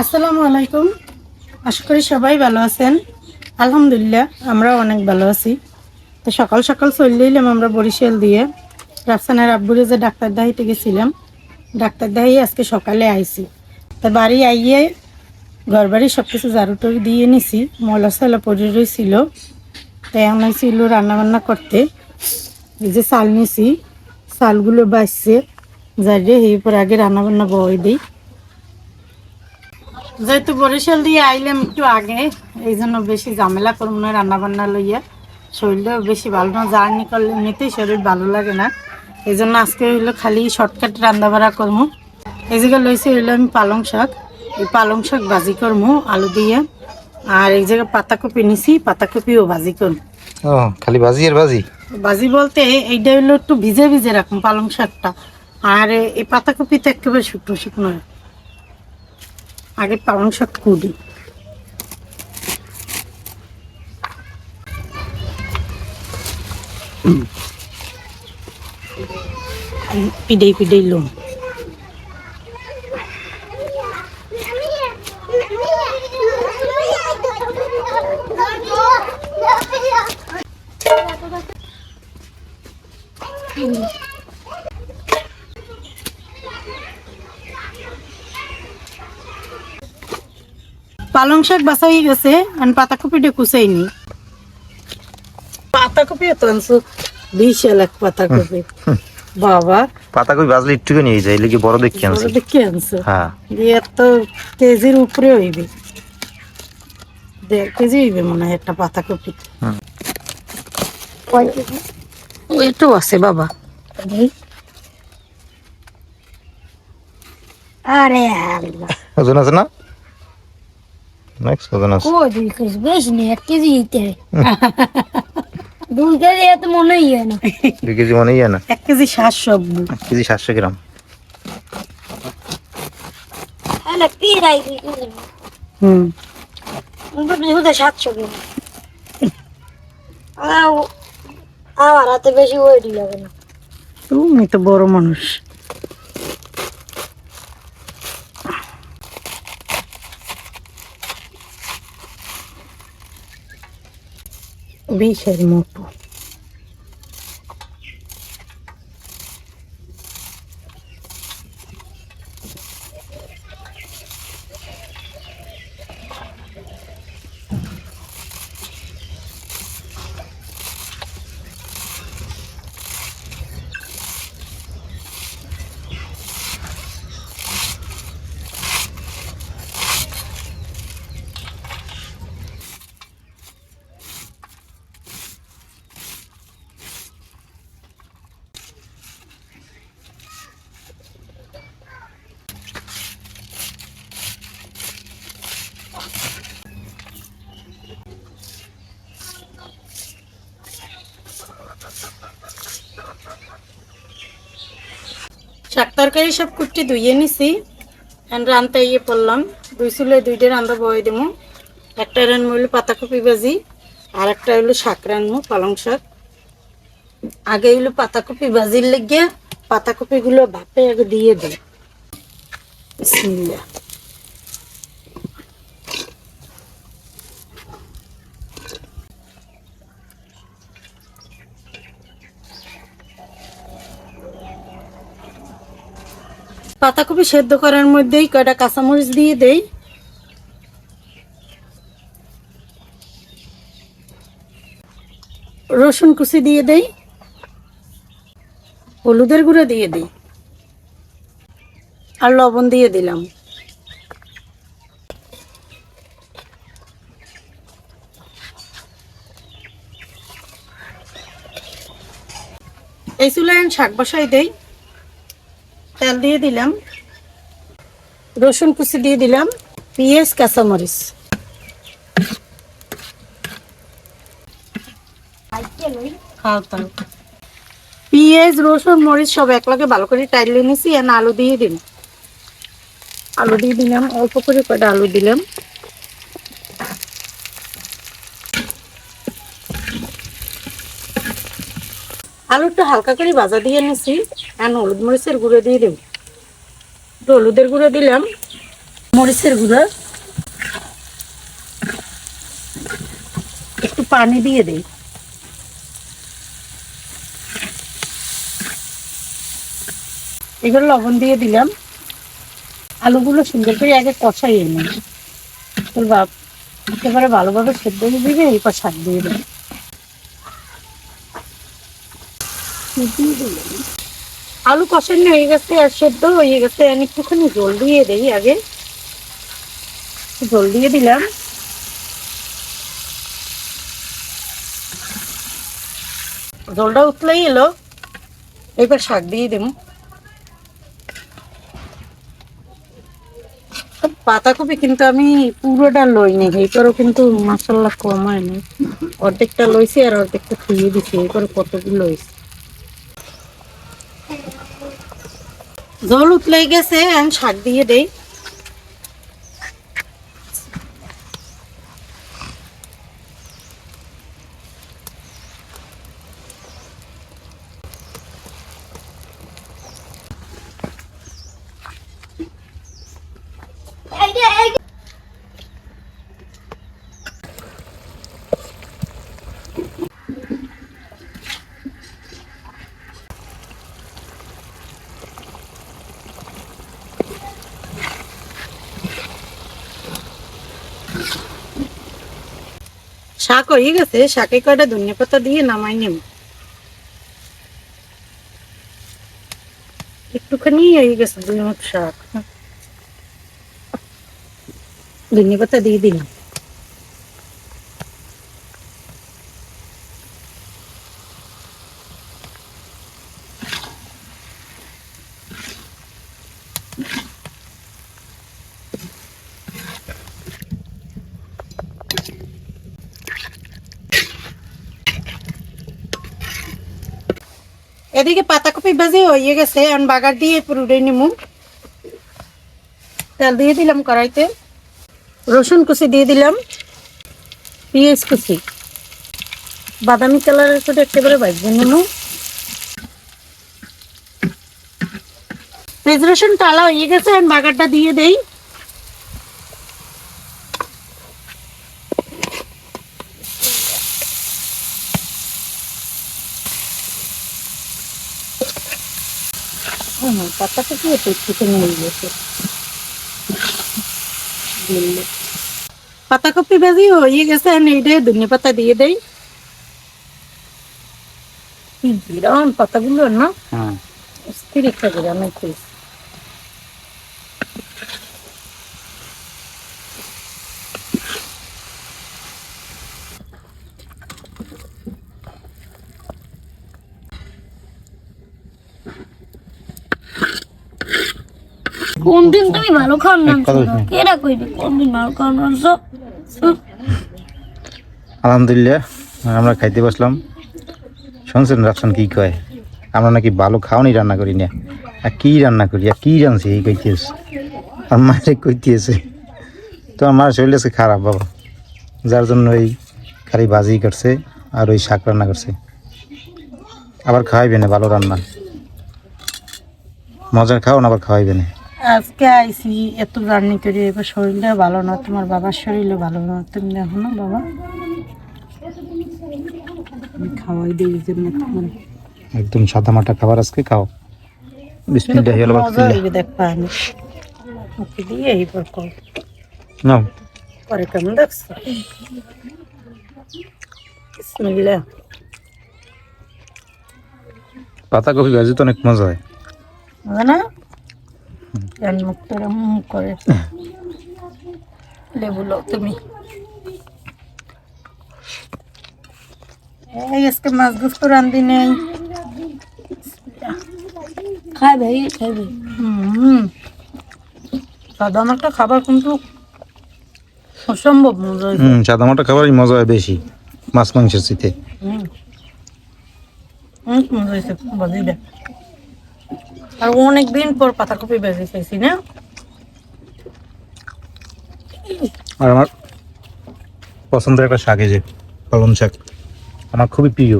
আসসালামু আলাইকুম। আশা করি সবাই ভালো আছেন। আলহামদুলিল্লাহ, আমরাও অনেক ভালো আছি। তো সকাল সকাল চলে এলাম আমরা বরিশাল দিয়ে। রাফসানের আব্বুরে যে ডাক্তার দেখাইতে গেছিলাম, ডাক্তার দেখাই আজকে সকালে আইছি। তা বাড়ি আইয়ে ঘর বাড়ি সব কিছু টাড়ু দিয়ে নিছি ময়লা সয়লা পড়ে রয়েছিল তাই আমরা ছিল রান্নাবান্না করতে। এই যে চাল নিছি, চালগুলো বাঁচছে যাই এরপর আগে রান্না বান্না বয় দিই। যেহেতু বরিশাল দিয়ে আইলাম একটু আগে এই জন্য বেশি ঝামেলা করব না রান্না বান্না লইয়া। শরীরটাও বেশি ভালো না জার্নি করলে এমনিতেই শরীর ভালো লাগে না। এই জন্য আজকে হইল খালি শর্টকাট রান্না বাড়া করব। এই জায়গায় লইছি হইল আমি পালং শাক। এই পালং শাক ভাজি করব আলু দিয়ে। আর এই জায়গায় পাতাকপি নিছি পাতাকপিও ভাজি করব। খালি ভাজি আর ভাজি? ভাজি বলতে এইটা হইল একটু ভিজে ভিজে রাখুন পালং শাকটা। আর এই পাতাকপি তো একেবারে শুকনো শুকনো রাখুন। আগে পালং শাক কুড়ি। পিডেই পিডেই লুম। পালং শাক বাসা হয়ে গেছে আর পাতাকপিটা কুচাইনি। পাতাকপি তো আনছো? বিশাল এক পাতাকপি। বাবা। পাতা কই ভাজলে একটু নিয়ে যায় লিখে বড় দেখি আনছি। বড় দেখে আনছো? হ্যাঁ। দিয়ে তো কেজির উপরে হইবে। দেড় কেজি হইবে মনে হয় একটা পাতাকপি। হুম। একটু আছে বাবা। আরে আল্লাহ। ওজন আছে না? বেশি নেই এক কেজি দিতে দুই কেজি এত মনে হয় না দুই কেজি মনে হয় না এক কেজি সাতশো এক কেজি সাতশো গ্রাম হুম সাতশো আমার হাতে বেশি ওয়েট লাগে না তুমি তো বড় মানুষ Bisher তরকারি সব কুটি ধুয়ে নিছি। রান্তে ইয়ে পড়লাম দুই চুলে দুইটা রান্ধা বয়ে দেবো একটা রান্না হইল পাতাকপি ভাজি, আর একটা হইল শাক রান্নু, পালং শাক। আগে হইল পাতাকপি ভাজির লেগে পাতাকপিগুলো ভাপে আগে দিয়ে দিই। বিসমিল্লাহ। পাতাকপি সেদ্ধ করার মধ্যেই কয়টা কাঁচামরিচ দিয়ে দেই? রসুন কুচি দিয়ে দেই। হলুদের গুঁড়ো দিয়ে দিই। আর লবণ দিয়ে দিলাম। এই চুলায় শাক বসাই দেই। তেল দিয়ে দিলাম। রসুন কুচি দিয়ে দিলাম। পেঁয়াজ, কাঁচামরিচ। পেঁয়াজ, রসুন, মরিচ সব একলাগে ভালো করে টাইলে নিছি আর আলু দিয়ে দিন আলু দিয়ে দিলাম, অল্প করে কয়টা আলু দিলাম। আলুটা হালকা করে ভাজা দিয়ে নিছি। আর হলুদ মরিচের গুঁড়ো দিয়ে দেব একটু হলুদের গুঁড়ো দিলাম। মরিচের গুঁড়ো। একটু পানি দিয়ে দেই। এগুলো লবণ দিয়ে দিলাম। আলুগুলো সুন্দর করে আগে কষাই এনে তোর বাপ একেবারে ভালোভাবে সেদ্ধ হয়ে দিবে এরপর শাক দিয়ে দেবে আলু কষানো হয়ে গেছে আর সেদ্ধ হয়ে গেছে। আমি একটুখানি জল দিয়ে দেই আগে। জল দিয়ে দিলাম। জলটা উতলেই এলো। এবার শাক দিয়ে দেবো। পাতাকপি কিন্তু আমি পুরোটা লইনি এইটারও কিন্তু মশলা কম হয়নি। অর্ধেকটা লইছি আর অর্ধেকটা খুইয়ে দিছি এরপরে কতগুলো লইছি। জল উতলাই গেছে এখন শাক দিয়ে দেই। শাক হয়ে গেছে, শাকে কয়টা ধনিয়া পাতা দিয়ে নামাই নেব। একটুখানি হয়ে গেছে দুই শাক। ধনিয়া পাতা দিয়ে দিলাম। এদিকে পাতাকপি ভাজি হয়ে গেছে আর বাগার দিয়ে পুরোটাই নিমু। তেল দিয়ে দিলাম কড়াইতে। রসুন কুচি দিয়ে দিলাম, পেঁয়াজ কুচি। বাদামি কালারের সাথে একেবারে ভাজবে নিমু। পেঁয়াজ রসুন টালা হয়ে গেছে আর বাগারটা দিয়ে দেই। হুম পাতাটা কি একটু চিকেন হয়ে গেছে। দিলে। পাতাকপি ভাজি হয়ে গেছে আর এইটা ধনে পাতা দিয়ে দেই। বিরান পাতাগুলো না? হুম স্থির একটা বিরান পিস কোন দিন তুমি ভালো। কেরা কইবে? কোন দিন ভালো আলহামদুলিল্লাহ আমরা খাইতে বসলাম। শুনছেন রাফসান কি কয়? আমরা নাকি ভালো খাওয়ানি রান্না করি না। আর কি রান্না করি? আর কি রাঁধছি এই কইতেছে। আর মায়ের কইতেছে। তো আমার শরীর আছে খারাপ বাবা। যার জন্য ওই খালি ভাজি করছে আর ওই শাক রান্না করছে। আবার খাওয়াইবে না ভালো রান্না। মজার খাও না আবার খাওয়াইবে না। আজকে আইসি এত রান্নি করে এবার শরীরটা ভালো না তোমার বাবার শরীরও ভালো না তুমি দেখো না বাবা। খাওয়াই দিই তোমার। একদম সাদা মাটা খাবার আজকে খাও। বিসমিল্লাহ মজা আলহামদুলিল্লাহ দেখবা আমি। ওকে দিয়ে এইবার কর নাও। পরে কেমন দেখছ? বিসমিল্লাহ। পাতাকপি ভাজি তো অনেক মজা হয়। না? মুখ করে। লেবু লো তুমি। এই আজকে মাছ গুস্ত রান্ধি নেই। খাইবে খাইবে হুম। সাদা মাছটা খাবার কিন্তু অসম্ভব মজা হুম সাদা মাটা খাবারই মজা হয় বেশি মাছ মাংসের চিতে হুম। অনেক মজা হয়েছে বাজিটা আর অনেকদিন পর পাতাকপি বেজে খেয়েছি, না আর আমার পছন্দের একটা শাক যে পালন শাক আমার খুবই প্রিয়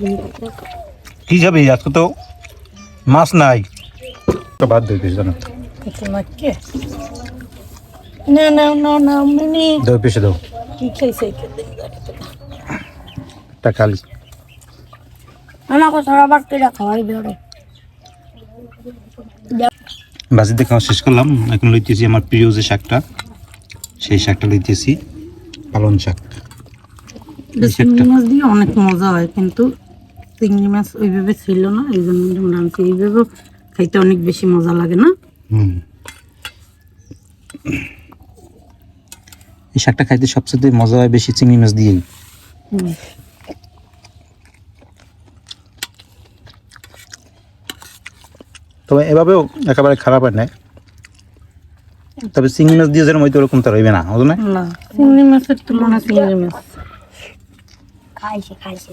Thank you. কি যাবে? আজকে তো মাছ নাই। তো বাদ দিয়ে দিস জানো না না না না মিনি। দাও পেশে দাও। কি খাইছে তা খালি। আমাকে সারা বার কেটে খাওয়াই খাওয়া শেষ করলাম। এখন লইতেছি আমার প্রিয় যে শাকটা সেই শাকটা লইতেছি। পালন শাক। চিংড়ি মাছ দিয়ে অনেক মজা হয় কিন্তু চিংড়ি মাছ ওইভাবে ছিল না এই জন্য আমরা এইভাবে খাইতে অনেক বেশি মজা লাগে না? এই শাকটা খাইতে সবচেয়ে মজা হয় বেশি চিংড়ি মাছ দিয়েই। তবে এভাবেও একেবারে খারাপ হয় নাই তবে চিংড়ি মাছ দিয়ে যেরকম হয়তো ওরকম তো রইবে না না না চিংড়ি মাছের তুলনা চিংড়ি মাছ। খাইছে খাইছে।